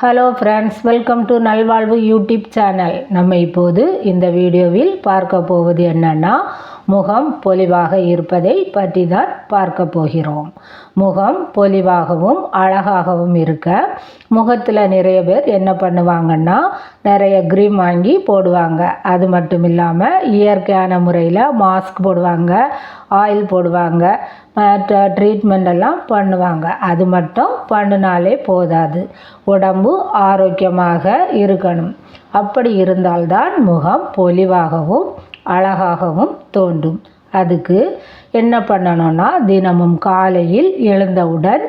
Hello friends welcome to நல்வாழ்வு YouTube channel நம்ம இப்போது இந்த வீடியோவில் பார்க்க போவது என்னென்னா முகம் பொலிவாக இருப்பதை பற்றி தான் பார்க்க போகிறோம். முகம் பொலிவாகவும் அழகாகவும் இருக்க முகத்தில் நிறைய பேர் என்ன பண்ணுவாங்கன்னா நிறைய க்ரீம் வாங்கி போடுவாங்க. அது மட்டும் இல்லாமல் இயற்கையான முறையில் மாஸ்க் போடுவாங்க ஆயில் போடுவாங்க மற்ற ட்ரீட்மெண்ட் எல்லாம் பண்ணுவாங்க. அது மட்டும் பண்ணினாலே போதாது. உடம்பு ஆரோக்கியமாக இருக்கணும். அப்படி இருந்தால்தான் முகம் பொலிவாகவும் அழகாகவும் தோன்றும். அதுக்கு என்ன பண்ணணும்னா தினமும் காலையில் எழுந்தவுடன்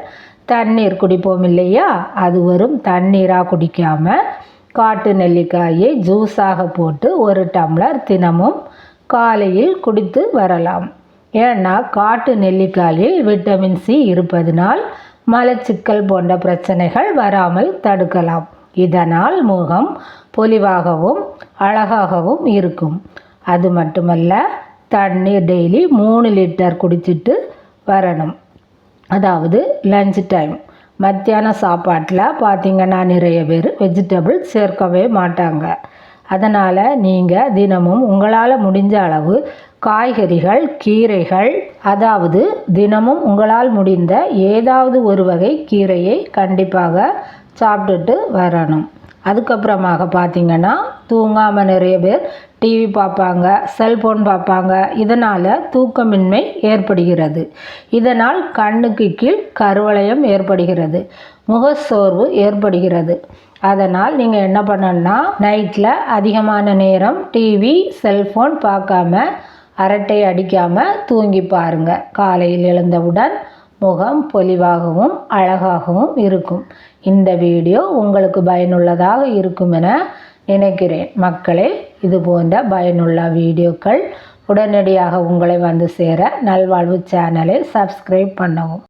தண்ணீர் குடிப்போம் இல்லையா? அது வரும் தண்ணீராக குடிக்காமல் காட்டு நெல்லிக்காயை ஜூஸாக போட்டு ஒரு டம்ளர் தினமும் காலையில் குடித்து வரலாம். ஏன்னா காட்டு நெல்லிக்காயில் விட்டமின் சி இருப்பதனால் மலச்சிக்கல் போன்ற பிரச்சனைகள் வராமல் தடுக்கலாம். இதனால் முகம் பொலிவாகவும் அழகாகவும் இருக்கும். அது மட்டுமல்ல தண்ணீர் டெய்லி மூணு லிட்டர் குடிச்சிட்டு வரணும். அதாவது லஞ்ச் டைம் மத்தியான சாப்பாட்டில் பார்த்திங்கன்னா நிறைய பேர் வெஜிடபிள் சேர்க்கவே மாட்டாங்க. அதனால் நீங்கள் தினமும் உங்களால் முடிஞ்ச அளவு காய்கறிகள் கீரைகள் அதாவது தினமும் உங்களால் முடிந்த ஏதாவது ஒரு வகை கீரையை கண்டிப்பாக சாப்பிட்டுட்டு வரணும். அதுக்கப்புறமாக பார்த்திங்கன்னா தூங்காமல் நிறைய பேர் டிவி பார்ப்பாங்க செல்ஃபோன் பார்ப்பாங்க. இதனால் தூக்கமின்மை ஏற்படுகிறது. இதனால் கண்ணுக்கு கீழ் கருவளையம் ஏற்படுகிறது. முகச்சோர்வு ஏற்படுகிறது. அதனால் நீங்கள் என்ன பண்ணணும்னா நைட்டில் அதிகமான நேரம் டிவி செல்ஃபோன் பார்க்காம அரட்டை அடிக்காமல் தூங்கி பாருங்கள் காலையில் எழுந்தவுடன் முகம் பொலிவாகவும் அழகாகவும் இருக்கும். இந்த வீடியோ உங்களுக்கு பயனுள்ளதாக இருக்கும் என நினைக்கிறேன் மக்களே இது போன்ற பயனுள்ள வீடியோக்கள் உடனடியாக உங்களை வந்து சேர நல்வாழ்வு சேனலை சப்ஸ்கிரைப் பண்ணவும்.